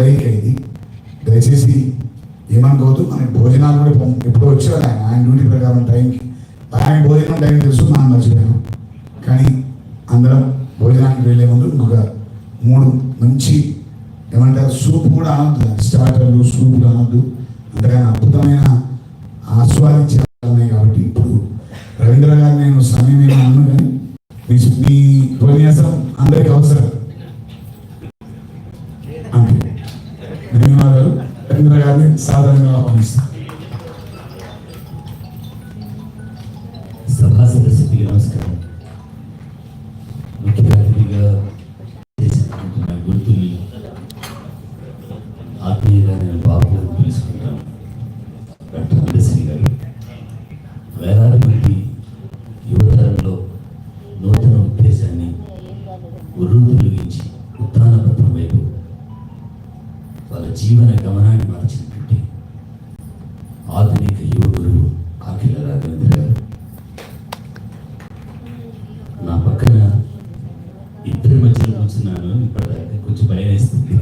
కలయిక ఇది దయచేసి ఏమనుకోవద్దు మనకి భోజనాలు కూడా ఎప్పుడో వచ్చేవారు ఆయన ఆయన డ్యూటీ ప్రకారం టైంకి. ఆయన భోజనం టైం తెలుసు మనం మర్చిపోయాను. కానీ అందరం భోజనానికి వెళ్ళే ముందు ఒక మూడు మంచి ఏమంటారు సూప్ కూడా అనొద్దు. స్టార్టర్లు సూపులు అనొద్దు. అంతగాని అద్భుతమైన ఆస్వాదించే ఉన్నాయి కాబట్టి ఇప్పుడు రవీంద్ర గారు నేను తరాలు పెట్టి యువతరంలో నూతన ఉద్దేశాన్ని ఉర్రు తొలగించి ఉత్తాన పత్రం వైపు వాళ్ళ జీవన గమనాన్ని మార్చినటువంటి ఆధునిక యువ గురువు అఖిల రాఘవేంద్ర గారు నా పక్కన ఇద్దరి మధ్యలో కూర్చున్నాను ఇప్పటిదాకా కొంచెం భయం వేస్తుంది.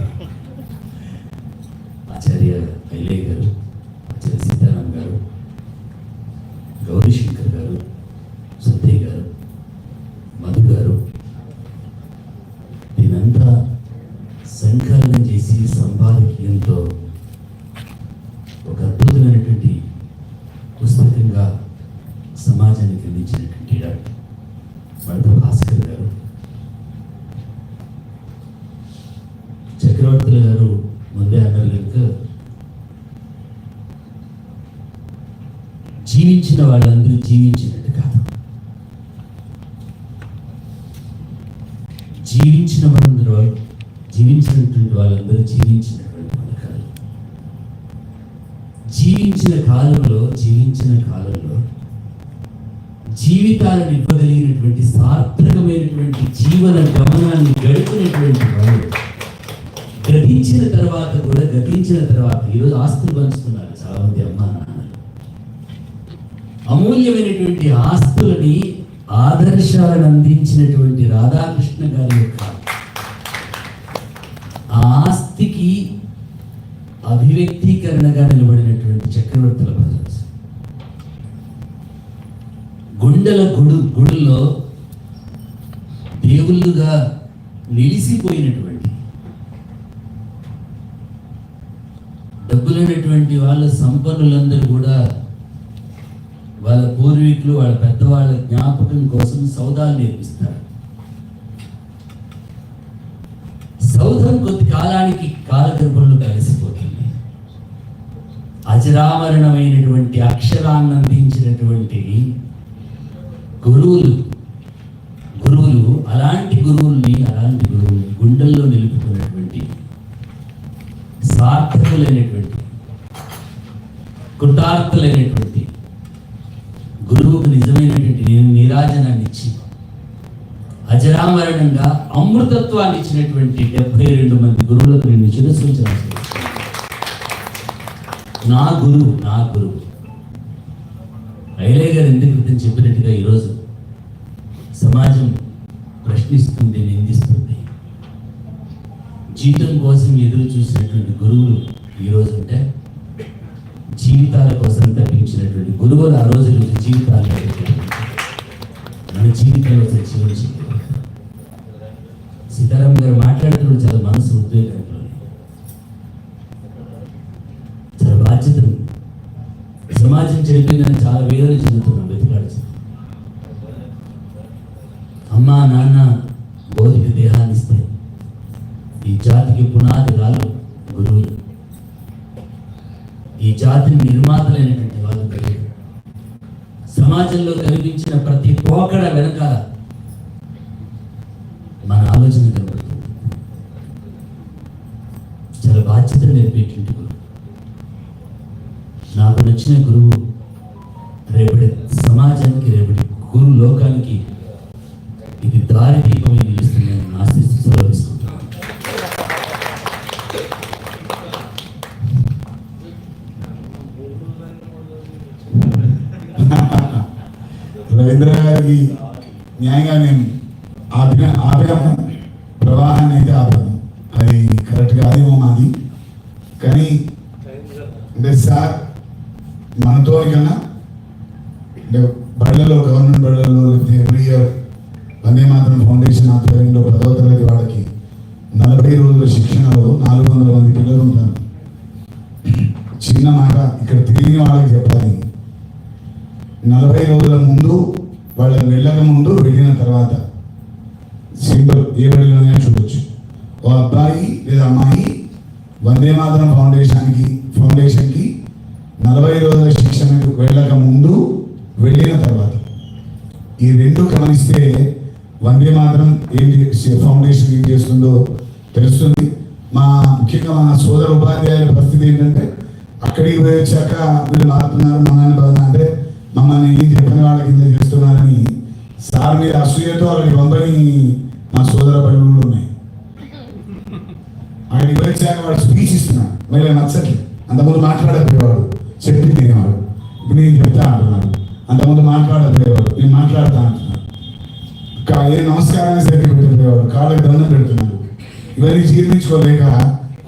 ఆచార్య ఐలే గారు ఆచార్య సీతారాం గారు గౌరీశంకర్ గారు సత్యయ్య గారు మధు గారు దీనంతా సంకలనం చేసి సంపాదకీయంతో ఒక అద్భుతమైనటువంటి పుస్తకంగా సమాజానికి అందించినటువంటి డాక్టర్ మడత భాస్కర్ గారు. చక్రవర్తుల గారు ముందే అన్నారు కనుక జీవించిన వాళ్ళందరూ జీవించినట్టు కాదు. జీవించిన వాళ్ళందరూ జీవించినటువంటి వాళ్ళందరూ జీవించినటువంటి వాళ్ళు జీవించిన కాలంలో జీవించిన కాలంలో జీవితాలను ఇవ్వగలిగినటువంటి సార్థకమైనటువంటి జీవన గమనాన్ని గడిపినటువంటి వాళ్ళు గతించిన తర్వాత కూడా గతించిన తర్వాత ఈరోజు ఆస్తులు పంచుతున్నారు చాలామంది అమ్మ అమ్మా నాన్నలు. అమూల్యమైనటువంటి ఆస్తులని ఆదర్శాలను అందించినటువంటి రాధాకృష్ణ గారి యొక్క ఆస్తికి అభివ్యక్తీకరణగా నిలబడినటువంటి చక్రవర్తుల బ్రదర్స్ గుండెల గుడు గుడుల్లో దేవుళ్ళుగా నిలిసిపోయినటువంటి డబ్బులైనటువంటి వాళ్ళ సంపన్నులందరూ కూడా వాళ్ళ పూర్వీకులు వాళ్ళ పెద్దవాళ్ళ జ్ఞాపకం కోసం సౌదాలు నిర్మిస్తారు కాలానికి కాలగర్భంలో కలిసిపోతుంది. అజరామరణమైనటువంటి అక్షరాన్ని అందించినటువంటి గురువులు గురువులు అలాంటి గురువుల్ని అలాంటి గురువుల్ని గుండెల్లో నిలుపుకున్నటువంటి సార్థకులైనటువంటి కృతార్థులైనటువంటి అజరామరణంగా అమృతత్వాన్ని ఇచ్చినటువంటి డెబ్బై రెండు మంది గురువులకు నేను చిరసూచన నా గురువు నా గురువు. రైలే గారు ఎందుకు క్రితం చెప్పినట్టుగా ఈరోజు సమాజం ప్రశ్నిస్తుంది నిందిస్తుంది. జీవితం కోసం ఎదురు చూసినటువంటి గురువులు ఈరోజు అంటే జీవితాల కోసం తప్పించినటువంటి గురువులు ఆ రోజు రోజు జీవితాలు మన జీవితంలో సీతారాం గారు మాట్లాడుతున్నప్పుడు చాలా మనసు ఉద్వేగంలో చాలా బాధ్యత సమాజం చెడిపోయిందని చాలా వేదన చెందుతున్నాం వెతులాడుతున్నాం అమ్మ నాన్న భౌతిక దేహాన్ని ఇస్తే ఈ జాతికి పునాది రాలు గురువులు. ఈ జాతిని నిర్మాతలైనటువంటి వాళ్ళు సమాజంలో కనిపించిన ప్రతి పోకడ వెనకాల చాలా బాధ్యత నేర్పేటువంటి గురువు నాకు నచ్చిన గురువు రేపటి సమాజానికి రేపటి గురు లోకానికి ఇది దారి దీపమై నేను ఆశిస్తూ సెలవిస్తున్నాను. రవీంద్ర గారికి న్యాయంగా నేను ఆపిన ఆపాము. ప్రవాహాన్ని అయితే ఆపాము. అది కాదేమో మాది. కానీ అంటే సార్ మనతో కన్నా అంటే బళ్ళలో గవర్నమెంట్ బళ్ళలో లేకపోతే ఎవ్రీ ఇయర్ వందే మాత్రం ఫౌండేషన్ ఆధ్వర్యంలో పదవ తరగతి వాళ్ళకి నలభై రోజుల శిక్షణలో నాలుగు వందల మంది పిల్లలు ఉంటారు. చిన్న మాట ఇక్కడ తెలియని వాళ్ళకి చెప్పాలి. నలభై రోజుల ముందు వాళ్ళని వెళ్ళక ముందు వెళ్ళిన తర్వాత సింపుల్ ఏ బడిలోనే చూడొచ్చు. ఓ అబ్బాయి లేదా అమ్మాయి వందే మాతరం ఫౌండేషన్కి ఫౌండేషన్కి నలభై రోజుల శిక్షణకు వెళ్ళక ముందు వెళ్ళిన తర్వాత ఈ రెండు గమనిస్తే వందే మాత్రం ఏం ఫౌండేషన్ ఏం చేస్తుందో తెలుస్తుంది. మా ముఖ్యంగా మా సోదర ఉపాధ్యాయుల పరిస్థితి ఏంటంటే అక్కడికి పోయి వచ్చాక వీళ్ళు మారుతున్నారు మనల్ని బాగా అంటే మమ్మల్ని ఏం చెప్పిన వాళ్ళ కింద చేస్తున్నారని సార్ మీద అసూయతో వాళ్ళకి పంపని మా సోదర పనులు ఉన్నాయి. ఆయన వచ్చాక వాడు స్పీచ్ ఇస్తున్నాడు మళ్ళీ నచ్చట్లేదు అంతకుముందు మాట్లాడకపోయేవాడు. చెప్పి తినేవాడు. ఇప్పుడు నేను చెప్తా అంటున్నాడు అంతకుముందు మాట్లాడకపోయేవాడు. నేను మాట్లాడతా అంటున్నాడు ఏ నమస్కారాన్ని సరిగ్గా పెట్టిపోయేవాడు కాళ్ళకి దండం పెడుతున్నాడు. ఇవన్నీ జీర్ణించుకోలేక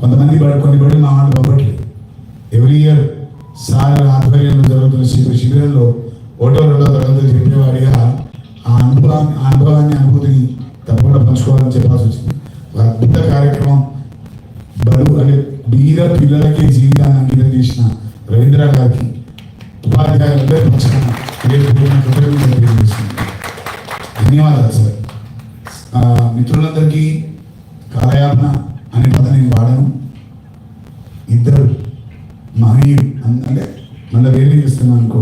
కొంతమంది కొన్ని బడి మా వాళ్ళు పంపట్లేదు ఎవ్రీ ఇయర్ సార్ ఆధ్వర్యంలో జరుగుతున్న శిబిర శిబిరంలో ఒకటో రెండో తరగతులు చెప్పేవాడిగా ఆ అనుభవాన్ని ఆ అనుభవాన్ని అనుభూతిని ధన్యవాదాలు సార్. మిత్రులందరికీ కాలయాపన అనే పదం నేను వాడను. ఇద్దరు మహనీయులు అంటే మళ్ళీ వేరే చేస్తున్నాను అనుకో